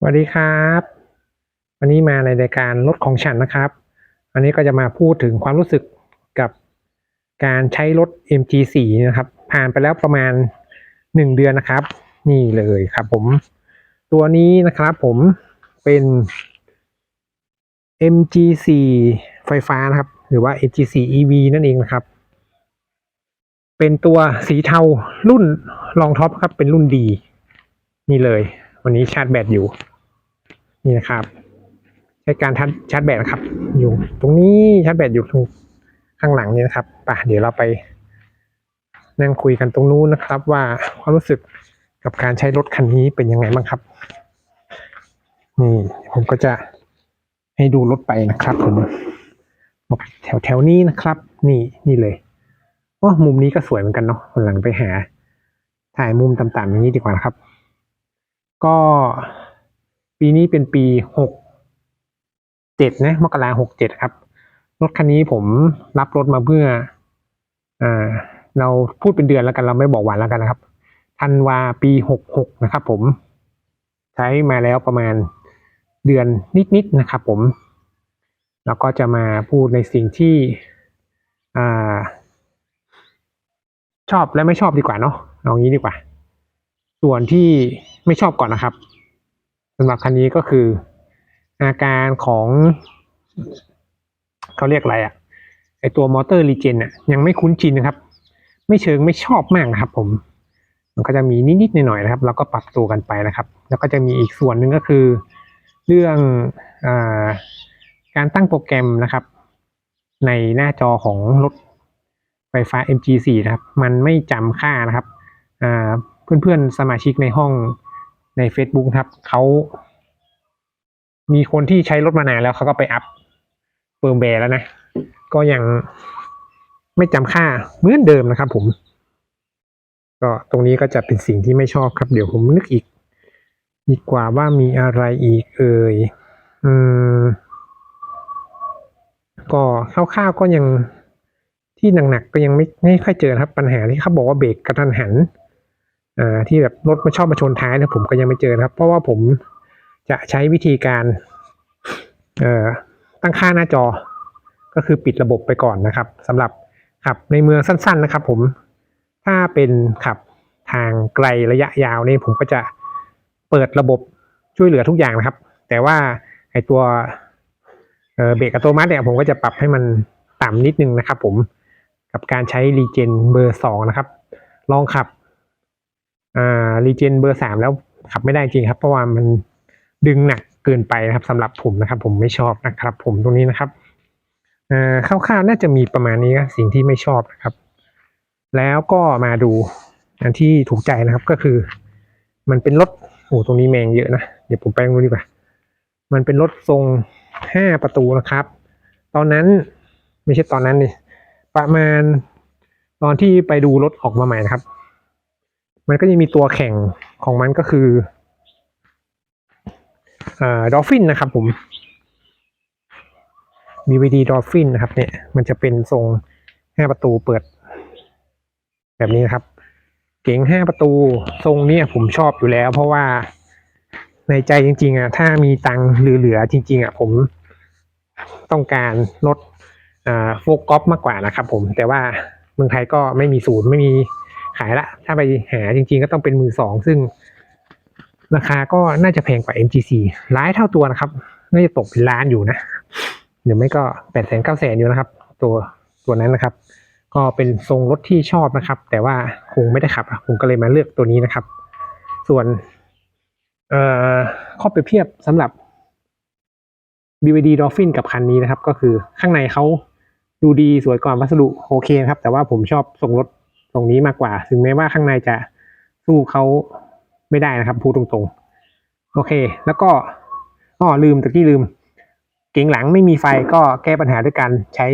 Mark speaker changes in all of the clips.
Speaker 1: สวัสดีครับ วันนี้มาในรายการรถของฉันนะครับ วันนี้ก็จะมาพูดถึงความรู้สึกกับการใช้รถ MG4 นะครับ ผ่านไปแล้วประมาณหนึ่งเดือนนะครับ นี่เลยครับผม ตัวนี้นะครับผมเป็น MG4 ไฟฟ้านะครับ หรือว่า MG4 EV นั่นเองนะครับ เป็นตัวสีเทารุ่นรองท็อปครับ เป็นรุ่นดี นี่เลยวันนี้ชาร์จแบตอยู่ นี่นะครับ ใช้การชาร์จแบตนะครับ อยู่ตรงนี้ชาร์จแบตอยู่ตรงข้างหลังนี่นะครับป่ะเดี๋ยวเราไปนั่งคุยกันตรงนู้นนะครับ ว่าความรู้สึกกับการใช้รถคันนี้เป็นยังไงบ้างครับ นี่ผมก็จะให้ดูรถไปนะครับผมบอกแถวแถวนี้นะครับ นี่นี่เลยโอ้มุมนี้ก็สวยเหมือนกันเนาะวันหลังไปหา ถ่ายมุมต่ำๆอย่างนี้ดีกว่านะครับ ก็ ปีนี้เป็นปีหกเจ็ดนะมกราหกเจ็ดครับ รถคันนี้ผมรับรถมาเพื่ออ่าเราพูดเป็นเดือนแล้วกันเราไม่บอกวันแล้วกันนะครับธันวาปีหกหกนะครับ ผม ใช้มาแล้วประมาณเดือนนิดๆนะครับ ผม แล้วก็จะมาพูดในสิ่งที่อ่าชอบและไม่ชอบดีกว่าเนาะเอางี้ดีกว่า ส่วนที่ไม่ชอบก่อนนะครับ สำหรับคันนี้ก็คืออาการของเขาเรียกอะไรอะ่ะไอตัวมอเตอร์รีเจนอะยังไม่คุ้นชินนะครับ ไม่เชิงไม่ชอบมากนะครับ ผม มันก็จะมีนิดๆหน่อยๆนะครับ แล้วก็ปรับตัวกันไปนะครับ แล้วก็จะมีอีกส่วนหนึ่งก็คือ เรื่องอาการตั้งโปรแกรมนะครับ ในหน้าจอของรถไฟฟ้า MG4 นะครับ มันไม่จำค่านะครับเพื่อนๆสมาชิกในห้อง ใน Facebook ครับเขามีคนที่ใช้รถมานานแล้วเขาก็ไปอัพเฟิร์มแวร์แล้วนะ ก็ยังไม่จำค่าเหมือนเดิมนะครับผม ก็ตรงนี้ก็จะเป็นสิ่งที่ไม่ชอบครับ เดี๋ยวผมนึกอีก ดีกว่าว่ามีอะไรอีกเอ่ยอืมก็คร่าวๆก็ยังที่หนักๆก็ยังไม่ไม่ค่อยเจอครับปัญหาที่เขาบอกว่าเบรกกระทันหัน ที่แบบรถมาชอบมาชนท้ายนะผมก็ยังไม่เจอนะครับ เพราะว่าผมจะใช้วิธีการตั้งค่าหน้าจอ ก็คือปิดระบบไปก่อนนะครับสำหรับขับในเมืองสั้น ๆ นะครับ ผมถ้าเป็นขับทางไกลระยะยาวนี่ผมก็จะเปิดระบบช่วยเหลือทุกอย่างนะครับ แต่ว่าไอตัวเอ่อเบรกอัตโนมัติเนี่ยผมก็จะปรับให้มันต่ำนิดนึงนะครับ ผมกับการใช้รีเจนเบอร์สองนะครับ ลองขับ อ่ารีเจนเบอร์สามแล้วขับไม่ได้จริงครับ เพราะว่ามันดึงหนักเกินไปนะครับสำหรับผมนะครับ ผมไม่ชอบนะครับ ผมตรงนี้นะครับอ่าคร่าวๆน่าจะมีประมาณนี้นะสิ่งที่ไม่ชอบนะครับ แล้วก็มาดูอันที่ถูกใจนะครับก็คือ มันเป็นรถโอ้ตรงนี้แมงเยอะนะเดี๋ยวผมไปตรงนู้นดีกว่ามันเป็นรถทรงห้าประตูนะครับ ตอนนั้นไม่ใช่ตอนนั้นนี่ประมาณตอนที่ไปดูรถออกมาใหม่นะครับ มันก็ยังมีตัวแข่งของมันก็คืออ่ดอฟฟินนะครับผม BVD ดอฟฟินนะครับเนี่ยมันจะเป็นทรงห้าประตูเปิด แบบนี้นะครับ เก๋งห้าประตูทรงเนี้ยผมชอบอยู่แล้ว เพราะว่าในใจจริงๆอะถ้ามีตังค์เหลือๆจริง ๆอะผมต้องการรถโฟกกอฟมากกว่านะครับผมแต่ว่าเมืองไทยก็ไม่มีศูนย์ไม่มี ขายละ ถ้าไปหาจริงๆก็ต้องเป็นมือสอง ซึ่ง ราคาก็น่าจะแพงกว่า MG4 หลายเท่าตัวนะครับ น่าจะตกเป็นล้านอยู่นะหรือไม่ก็แปดแสนเก้าแสนอยู่นะครับ ตัวตัวนั้นนะครับ ก็เป็นทรงรถที่ชอบนะครับ แต่ว่าคงไม่ได้ขับ ผมก็เลยมาเลือกตัวนี้นะครับ ส่วนเอ่อข้อเปรียบเทียบสำหรับ BVD Dolphin กับคันนี้นะครับ ก็คือข้างในเขาดูดีสวยกว่าวัสดุโอเคนะครับ แต่ว่าผมชอบทรงรถ ตรงนี้มากกว่า ถึงแม้ว่าข้างในจะสู้เขาไม่ได้นะครับพูดตรงๆ โอเค แล้วก็อ๋อลืมตะกี้ลืม เก๋งหลังไม่มีไฟก็แก้ปัญหาด้วยการใช้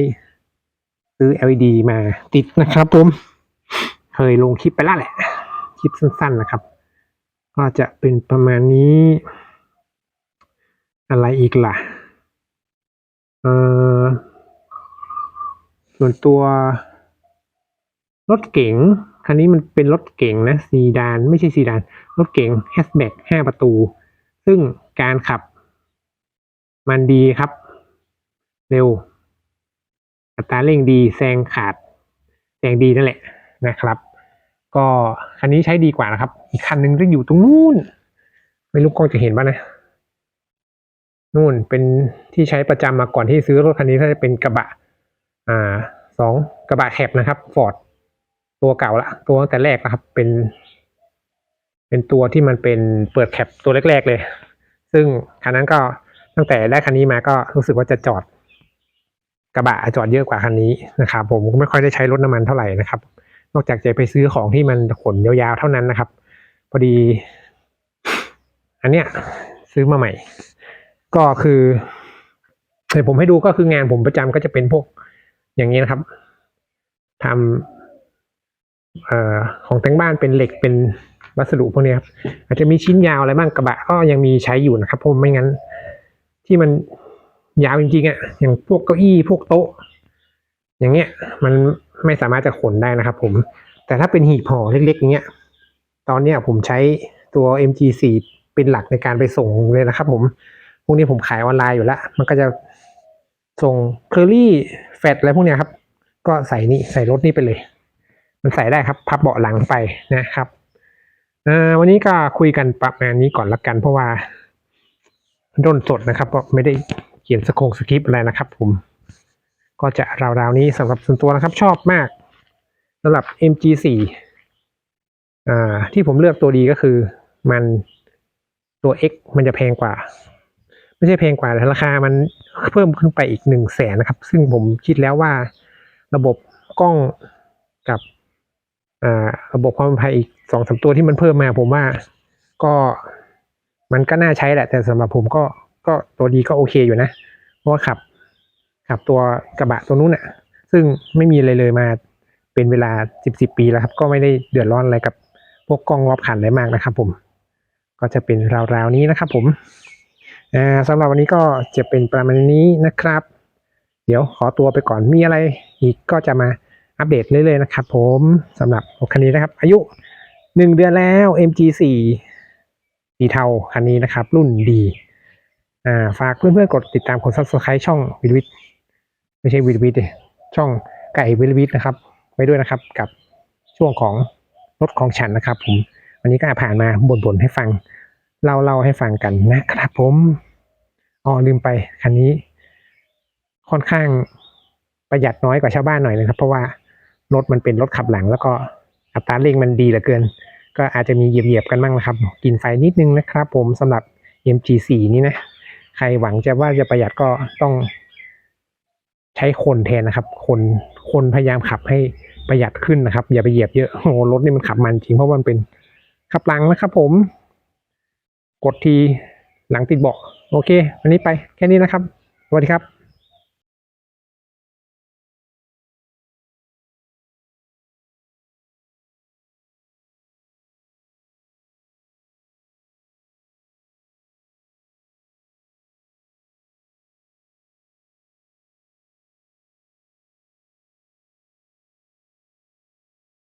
Speaker 1: ซื้อ LED มาติดนะครับผม เคยลงคลิปไปแล้วแหละ คลิปสั้นๆนะครับ ก็จะเป็นประมาณนี้ อะไรอีกล่ะ เออส่วนตัว รถเก๋งคันนี้มันเป็นรถเก๋งนะซีดานไม่ใช่ซีดาน รถเก๋งแฮชแบ็กห้าประตู ซึ่งการขับ มันดีครับ เร็ว อัตราเร่งดีแซงขาดแซงดีนั่นแหละนะครับ ก็คันนี้ใช้ดีกว่านะครับ อีกคันหนึ่งจะอยู่ตรงนู้น ไม่รู้กล้องจะเห็นป่ะนะนู่นเป็นที่ใช้ประจำมาก่อนที่ซื้อรถคันนี้ถ้าจะเป็นกระบะ อ่าสองกระบะแคบนะครับฟอร์ด ตัวเก่าละตัวตั้งแต่แรกนะครับ เป็น เป็นตัวที่มันเป็นเปิดแคปตัวแรกๆเลย ซึ่งคันนั้นก็ตั้งแต่ได้คันนี้มาก็รู้สึกว่าจะจอด กระบะจอดเยอะกว่าคันนี้นะครับ ผมไม่ค่อยได้ใช้รถน้ำมันเท่าไหร่นะครับ นอกจากจะไปซื้อของที่มันขนยาวๆเท่านั้นนะครับ พอดี อันเนี้ยซื้อมาใหม่ ก็คือเดี๋ยวผมให้ดูก็คืองานผมประจำก็จะเป็นพวกอย่างนี้นะครับทำ ออของแต่งบ้านเป็นเหล็กเป็นวัสดุพวกนี้ครับอาจจะมีชิ้นยาวอะไรบ้างกระบะก็ยังมีใช้อยู่นะครับเพราะไม่งั้น ที่มันยาวจริงๆอะ่ะอย่างพวกเก้าอี้พวกโต๊ะ อย่างเงี้ย มันไม่สามารถจะขนได้นะครับ ผม แต่ถ้าเป็นหีบห่อเล็กๆอย่างเงี้ย ตอนเนี้ยผมใช้ตัว MG4 เป็นหลักในการไปส่งเลยนะครับ ผมพวกนี้ผมขายออนไลน์อยู่แล้วมันก็จะส่งเคอรี่แฟตอะไรพวกเนี้ยครับ ก็ใส่นี่ใส่รถนี่ไปเลย มันใส่ได้ครับ พับเบาะหลังไปนะครับวันนี้ก็คุยกันประมาณนี้ก่อนละกันเพราะว่าด้นสดนะครับ ก็ไม่ได้เขียนสโคงสคริปต์อะไรนะครับ ผม ก็จะราวๆนี้สำหรับส่วนตัวนะครับ ชอบมากสำหรับ MG4 อ่าที่ผมเลือกตัวดีก็คือมันตัว X มันจะแพงกว่า ไม่ใช่แพงกว่าแต่ราคามันเพิ่มขึ้นไปอีกหนึ่งแสนนะครับ ซึ่งผมคิดแล้วว่าระบบกล้องกับ ระบบความปลอดภัยอีกสองสามตัวที่มันเพิ่มมา ผมว่าก็มันก็น่าใช้แหละ แต่สำหรับผมก็ก็ตัวดีก็โอเคอยู่นะ เพราะว่าขับขับตัวกระบะตัวนู้นอะซึ่งไม่มีอะไรเลยมาเป็นเวลาสิบสิบปีแล้วครับ ก็ไม่ได้เดือดร้อนอะไรกับพวกกล้องรอบคันอะไรมากนะครับผม ก็จะเป็นราวๆนี้นะครับผมสำหรับวันนี้ก็จะเป็นประมาณนี้นะครับ เดี๋ยวขอตัวไปก่อนมีอะไรอีกก็จะมา อัปเดตเรื่อยๆนะครับผมสำหรับรถคันนี้นะครับ อายุหนึ่งเดือนแล้ว MG4 สีเทาคันนี้นะครับ รุ่นดีอ่าฝากเพื่อนๆกดติดตามกด subscribe ช่องวิดวิดไม่ใช่วิดวิดช่องไก่วิดวิดนะครับไว้ด้วยนะครับกับช่วงของรถของฉันนะครับผมวันนี้ก็ผ่านมาบ่นๆให้ฟังเล่าเล่าให้ฟังกันนะครับผมอ๋อลืมไปคันนี้ ค่อนข้างประหยัดน้อยกว่าชาวบ้านหน่อยนะครับ เพราะว่า รถมันเป็นรถขับหลัง แล้วก็อัตราเร่งมันดีเหลือเกิน ก็อาจจะมีเหยียบๆกันบ้างนะครับ กินไฟนิดนึงนะครับผมสำหรับ MG4 นี่นะ ใครหวังจะว่าจะประหยัดก็ต้องใช้คนแทนนะครับ คนคนพยายามขับให้ประหยัดขึ้นนะครับ อย่าไปเหยียบเยอะโอ้รถนี่มันขับมันจริงเพราะว่ามันเป็นขับหลังนะครับผม กดทีหลังติดเบาะโอเค วันนี้ไปแค่นี้นะครับสวัสดีครับ